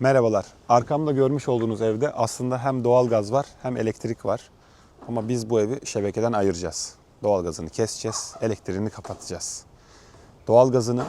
Merhabalar. Arkamda görmüş olduğunuz evde aslında hem doğalgaz var hem elektrik var. Ama biz bu evi şebekeden ayıracağız. Doğalgazını keseceğiz, elektriğini kapatacağız. Doğalgazını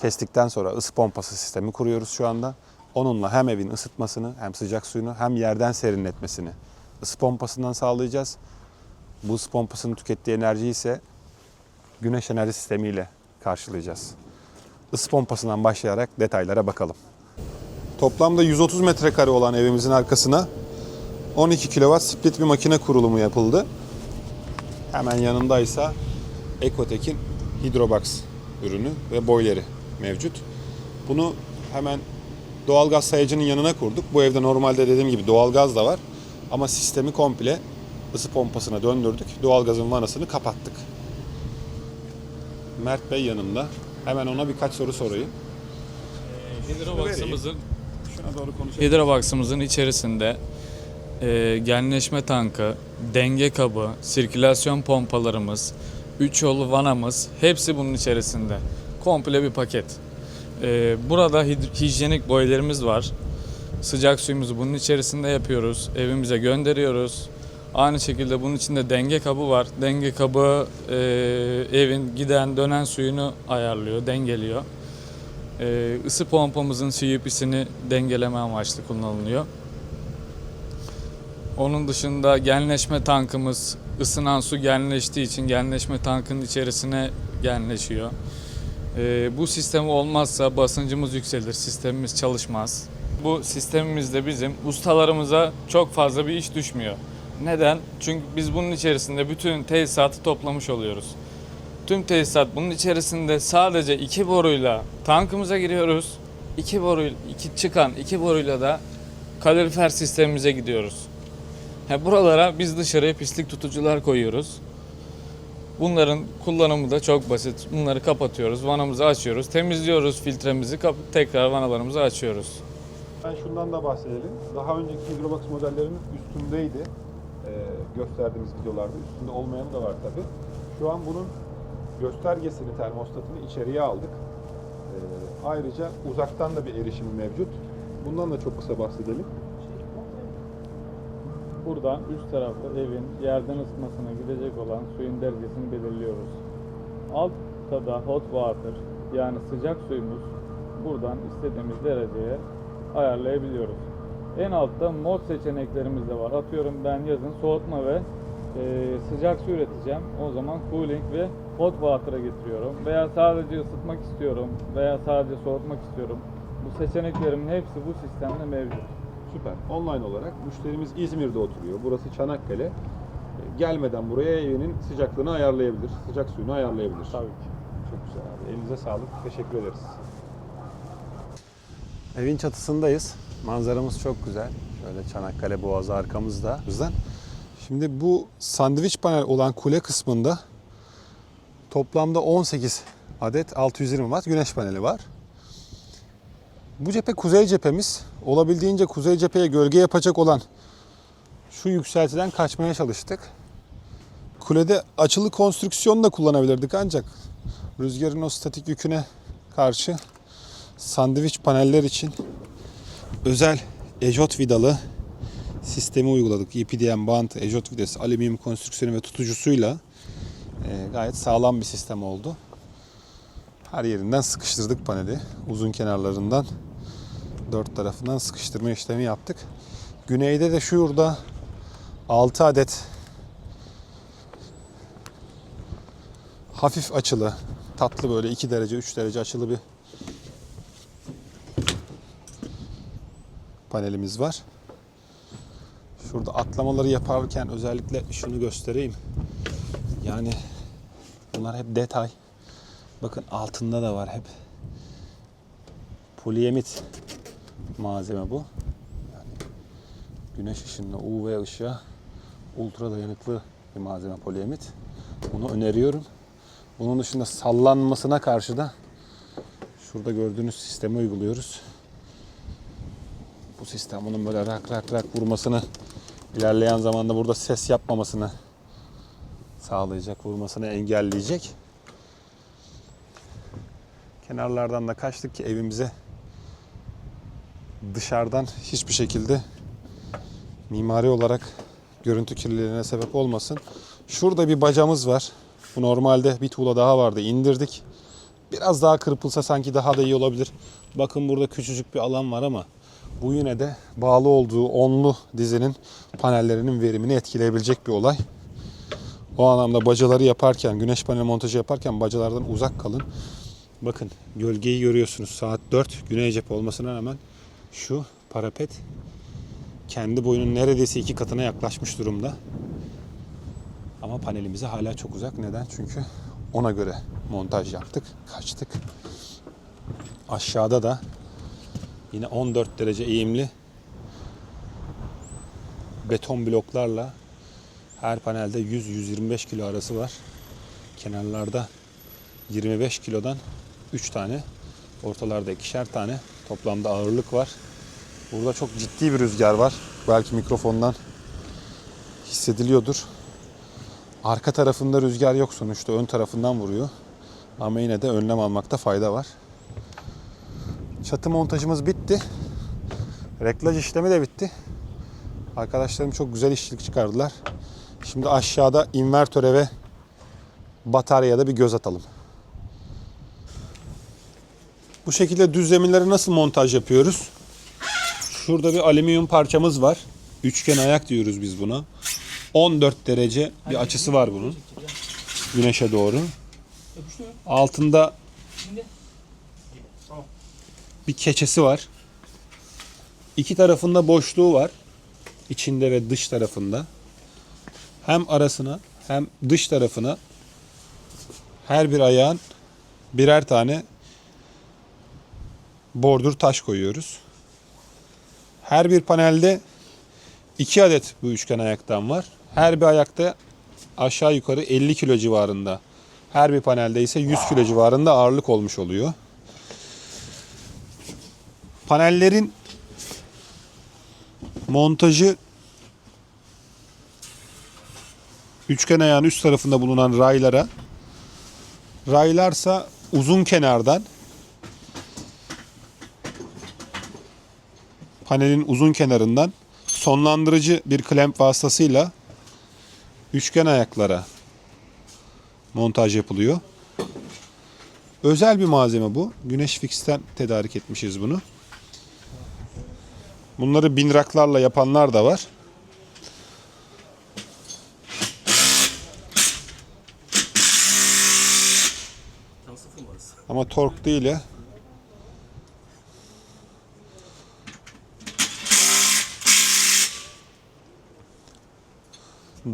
kestikten sonra ısı pompası sistemi kuruyoruz şu anda. Onunla hem evin ısıtmasını hem sıcak suyunu hem yerden serinletmesini ısı pompasından sağlayacağız. Bu ısı pompasının tükettiği enerjiyi ise güneş enerji sistemiyle karşılayacağız. Isı pompasından başlayarak detaylara bakalım. Toplamda 130 metrekare olan evimizin arkasına 12 kW split bir makine kurulumu yapıldı. Hemen yanındaysa Ecotech'in Hydrobox ürünü ve boyleri mevcut. Bunu hemen doğalgaz sayacının yanına kurduk. Bu evde normalde dediğim gibi doğalgaz da var. Ama sistemi komple ısı pompasına döndürdük. Doğalgazın vanasını kapattık. Mert Bey yanımda. Hemen ona birkaç soru sorayım. Hidrobox'ımızın Şuna doğru konuşalım. Hidrobox'ımızın içerisinde e, genleşme tankı, denge kabı, sirkülasyon pompalarımız, 3 yolu vanamız hepsi bunun içerisinde. Komple bir paket. E, burada hijyenik boylarımız var. Sıcak suyumuzu bunun içerisinde yapıyoruz. Evimize gönderiyoruz. Aynı şekilde bunun içinde denge kabı var. Denge kabı e, evin giden dönen suyunu ayarlıyor, dengeliyor. Ee, ısı pompamızın CUP'sini dengeleme amaçlı kullanılıyor. Onun dışında genleşme tankımız ısınan su genleştiği için genleşme tankının içerisine genleşiyor. Ee, bu sistem olmazsa basıncımız yükselir, sistemimiz çalışmaz. Bu sistemimizde bizim ustalarımıza çok fazla bir iş düşmüyor. Neden? Çünkü biz bunun içerisinde bütün tesisatı toplamış oluyoruz. Tüm tesisat bunun içerisinde sadece iki boruyla tankımıza giriyoruz. İki boru, iki çıkan iki boruyla da kalorifer sistemimize gidiyoruz. Ha, buralara biz dışarıya pislik tutucular koyuyoruz. Bunların kullanımı da çok basit. Bunları kapatıyoruz, vanamızı açıyoruz, temizliyoruz filtremizi, tekrar vanalarımızı açıyoruz. Ben şundan da bahsedelim. Daha önceki Hydrobox modellerinin üstündeydi. Ee, gösterdiğimiz videolarda. Üstünde olmayan da var tabi. Şu an bunun göstergesini, termostatını içeriye aldık. Ee, ayrıca uzaktan da bir erişimi mevcut. Bundan da çok kısa bahsedelim. Buradan üst tarafta evin yerden ısıtmasına gidecek olan suyun derecesini belirliyoruz. Altta da hot water yani sıcak suyumuz buradan istediğimiz dereceye ayarlayabiliyoruz. En altta mod seçeneklerimiz de var. Atıyorum ben yazın soğutma ve e, sıcak su üreteceğim. O zaman cooling ve hot water'a getiriyorum. Veya sadece ısıtmak istiyorum veya sadece soğutmak istiyorum. Bu seçeneklerimin hepsi bu sistemde mevcut. Süper. Online olarak müşterimiz İzmir'de oturuyor. Burası Çanakkale. Ee, Gelmeden buraya evinin sıcaklığını ayarlayabilir. Sıcak suyunu ayarlayabilir. Tabii ki. Çok güzel abi. Elinize sağlık. Teşekkür ederiz. Evin çatısındayız. Manzaramız çok güzel. Şöyle Çanakkale Boğazı arkamızda. Bizden. Şimdi bu sandviç panel olan kule kısmında toplamda 18 adet 620 watt güneş paneli var. Bu cephe kuzey cephemiz. Olabildiğince kuzey cepheye gölge yapacak olan şu yükseltiden kaçmaya çalıştık. Kulede açılı konstrüksiyon da kullanabilirdik ancak rüzgarın o statik yüküne karşı sandviç paneller için özel ejot vidalı sistemi uyguladık. EPDM bant, ejot vidası, alüminyum konstrüksiyonu ve tutucusuyla e, gayet sağlam bir sistem oldu. Her yerinden sıkıştırdık paneli. Uzun kenarlarından dört tarafından sıkıştırma işlemi yaptık. Güneyde de şurada 6 adet hafif açılı, tatlı böyle 2 derece 3 derece açılı bir panelimiz var. Şurada atlamaları yaparken özellikle şunu göstereyim. Yani bunlar hep detay. Bakın altında da var hep. Poliemit malzeme bu. Yani güneş ışınına, UV ışığa ultra dayanıklı bir malzeme poliemit. Bunu öneriyorum. Bunun dışında sallanmasına karşı da şurada gördüğünüz sistemi uyguluyoruz. Bu sistem bunun böyle rak rak rak vurmasını ilerleyen zamanda burada ses yapmamasını sağlayacak, vurmasını engelleyecek. Kenarlardan da kaçtık ki evimize dışarıdan hiçbir şekilde mimari olarak görüntü kirliliğine sebep olmasın. Şurada bir bacamız var. Bu normalde bir tuğla daha vardı. indirdik. Biraz daha kırpılsa sanki daha da iyi olabilir. Bakın burada küçücük bir alan var ama bu yine de bağlı olduğu onlu dizinin panellerinin verimini etkileyebilecek bir olay. O anlamda bacaları yaparken, güneş panel montajı yaparken bacalardan uzak kalın. Bakın gölgeyi görüyorsunuz. Saat 4 güney cephe olmasına rağmen şu parapet kendi boyunun neredeyse iki katına yaklaşmış durumda. Ama panelimize hala çok uzak. Neden? Çünkü ona göre montaj yaptık. Kaçtık. Aşağıda da yine 14 derece eğimli beton bloklarla her panelde 100-125 kilo arası var. Kenarlarda 25 kilodan 3 tane, ortalarda ikişer tane toplamda ağırlık var. Burada çok ciddi bir rüzgar var. Belki mikrofondan hissediliyordur. Arka tarafında rüzgar yok sonuçta ön tarafından vuruyor. Ama yine de önlem almakta fayda var. Çatı montajımız bitti. Reklaj işlemi de bitti. Arkadaşlarım çok güzel işçilik çıkardılar. Şimdi aşağıda invertöre ve bataryaya da bir göz atalım. Bu şekilde düz zeminlere nasıl montaj yapıyoruz? Şurada bir alüminyum parçamız var. Üçgen ayak diyoruz biz buna. 14 derece bir açısı var bunun. Güneşe doğru. Altında bir keçesi var. İki tarafında boşluğu var. İçinde ve dış tarafında. Hem arasına hem dış tarafına her bir ayağın birer tane bordür taş koyuyoruz. Her bir panelde iki adet bu üçgen ayaktan var. Her bir ayakta aşağı yukarı 50 kilo civarında. Her bir panelde ise 100 kilo civarında ağırlık olmuş oluyor. Panellerin montajı üçgen ayağın üst tarafında bulunan raylara raylarsa uzun kenardan panelin uzun kenarından sonlandırıcı bir klemp vasıtasıyla üçgen ayaklara montaj yapılıyor. Özel bir malzeme bu. Güneş Fix'ten tedarik etmişiz bunu. Bunları binraklarla yapanlar da var. Ama tork değil ya.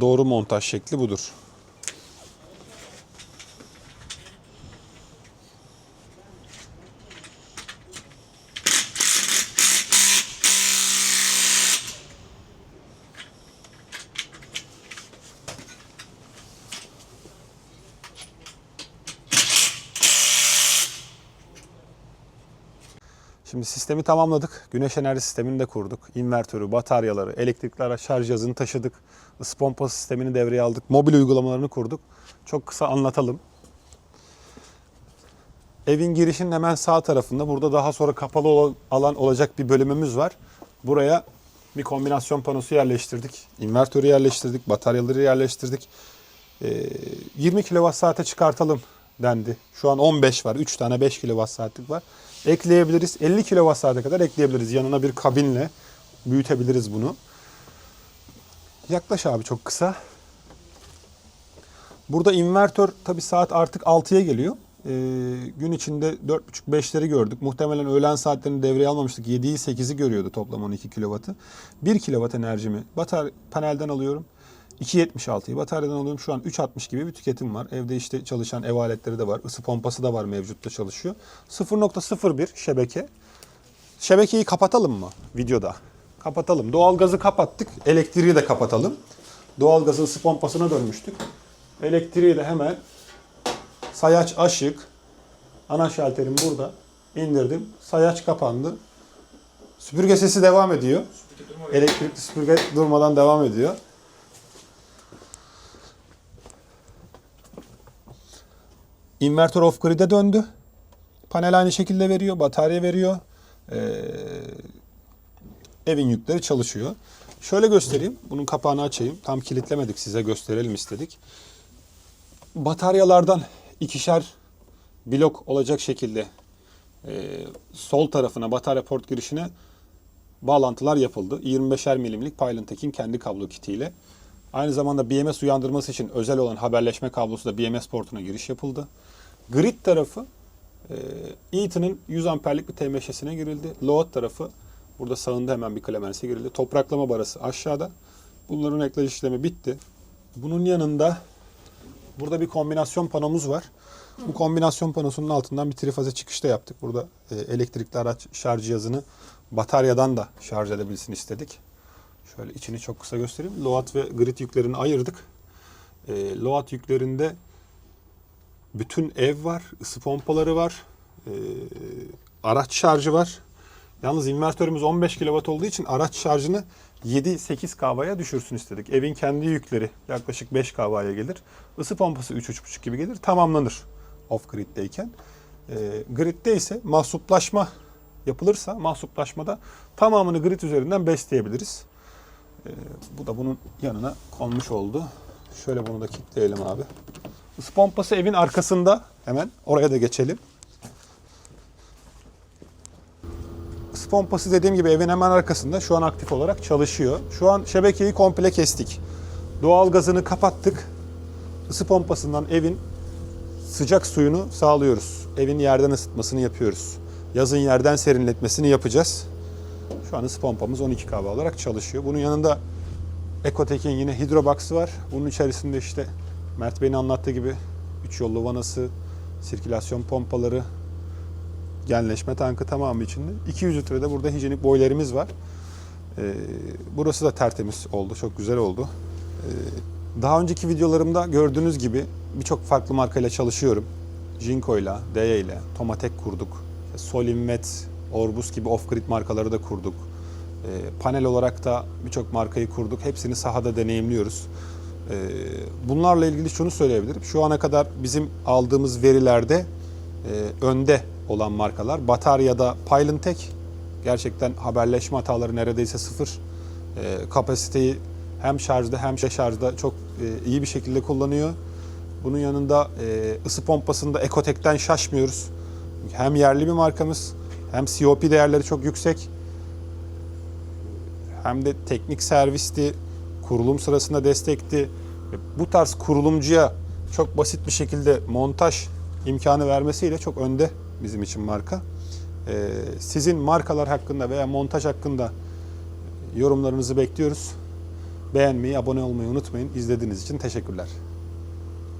Doğru montaj şekli budur. Şimdi sistemi tamamladık. Güneş enerji sistemini de kurduk. İnvertörü, bataryaları, elektrikli araç şarj cihazını taşıdık. Isı pompası sistemini devreye aldık. Mobil uygulamalarını kurduk. Çok kısa anlatalım. Evin girişinin hemen sağ tarafında burada daha sonra kapalı alan olacak bir bölümümüz var. Buraya bir kombinasyon panosu yerleştirdik. İnvertörü yerleştirdik, bataryaları yerleştirdik. Ee, 20 kWh saate çıkartalım dendi. Şu an 15 var. 3 tane 5 kWh saatlik var. Ekleyebiliriz. 50 kWh kadar ekleyebiliriz. Yanına bir kabinle büyütebiliriz bunu. Yaklaş abi çok kısa. Burada invertör tabi saat artık 6'ya geliyor. Ee, gün içinde 4.5-5'leri gördük. Muhtemelen öğlen saatlerini devreye almamıştık. 7'yi 8'i görüyordu toplam 12 kW'ı. 1 kW enerjimi batar panelden alıyorum. 2.76'yı bataryadan alıyorum. Şu an 3.60 gibi bir tüketim var. Evde işte çalışan ev aletleri de var. Isı pompası da var mevcutta çalışıyor. 0.01 şebeke. Şebekeyi kapatalım mı videoda? Kapatalım. Doğalgazı kapattık. Elektriği de kapatalım. Doğalgazın ısı pompasına dönmüştük. Elektriği de hemen sayaç aşık. Ana şalterim burada. İndirdim. Sayaç kapandı. Süpürge sesi devam ediyor. Elektrikli süpürge durmadan devam ediyor. Inverter off grid'e döndü. Panel aynı şekilde veriyor, batarya veriyor. Ee, evin yükleri çalışıyor. Şöyle göstereyim. Bunun kapağını açayım. Tam kilitlemedik size gösterelim istedik. Bataryalardan ikişer blok olacak şekilde e, sol tarafına batarya port girişine bağlantılar yapıldı. 25'er milimlik Pylantek'in kendi kablo kitiyle. Aynı zamanda BMS uyandırması için özel olan haberleşme kablosu da BMS portuna giriş yapıldı. Grid tarafı e, Eaton'ın 100 amperlik bir TMŞ'sine girildi. Load tarafı burada sağında hemen bir klemense girildi. Topraklama barası aşağıda. Bunların eklej işlemi bitti. Bunun yanında burada bir kombinasyon panomuz var. Bu kombinasyon panosunun altından bir trifaze çıkışta yaptık. Burada e, elektrikli araç şarj cihazını bataryadan da şarj edebilsin istedik. Şöyle içini çok kısa göstereyim. Load ve grid yüklerini ayırdık. E, load yüklerinde bütün ev var, ısı pompaları var, e, araç şarjı var. Yalnız invertörümüz 15 kW olduğu için araç şarjını 7-8 kW'ya düşürsün istedik. Evin kendi yükleri yaklaşık 5 kW'ya gelir. Isı pompası 3-3,5 gibi gelir. Tamamlanır off grid'deyken. E, grid'de ise mahsuplaşma yapılırsa mahsuplaşmada tamamını grid üzerinden besleyebiliriz. E, bu da bunun yanına konmuş oldu. Şöyle bunu da kilitleyelim abi. Isı pompası evin arkasında. Hemen oraya da geçelim. Isı pompası dediğim gibi evin hemen arkasında şu an aktif olarak çalışıyor. Şu an şebekeyi komple kestik. Doğal gazını kapattık. Isı pompasından evin sıcak suyunu sağlıyoruz. Evin yerden ısıtmasını yapıyoruz. Yazın yerden serinletmesini yapacağız. Şu an ısı pompamız 12 kW olarak çalışıyor. Bunun yanında Ekotek'in yine hidrobox'ı var. Bunun içerisinde işte Mert Bey'in anlattığı gibi 3 yollu vanası, sirkülasyon pompaları, genleşme tankı tamamı içinde. 200 litrede burada hijyenik boylarımız var. Ee, burası da tertemiz oldu. Çok güzel oldu. Ee, daha önceki videolarımda gördüğünüz gibi birçok farklı markayla çalışıyorum. Jinko'yla, DE ile, Tomatek kurduk. Solinvet, Orbus gibi off-grid markaları da kurduk. Ee, panel olarak da birçok markayı kurduk. Hepsini sahada deneyimliyoruz. Ee, bunlarla ilgili şunu söyleyebilirim. Şu ana kadar bizim aldığımız verilerde e, önde olan markalar. Batarya'da Pylantek gerçekten haberleşme hataları neredeyse sıfır. E, kapasiteyi hem şarjda hem şarjda çok e, iyi bir şekilde kullanıyor. Bunun yanında e, ısı pompasında Ekotek'ten şaşmıyoruz. Hem yerli bir markamız hem COP değerleri çok yüksek. Hem de teknik servisti, kurulum sırasında destekti. Bu tarz kurulumcuya çok basit bir şekilde montaj imkanı vermesiyle çok önde bizim için marka. Ee, sizin markalar hakkında veya montaj hakkında yorumlarınızı bekliyoruz. Beğenmeyi, abone olmayı unutmayın. İzlediğiniz için teşekkürler.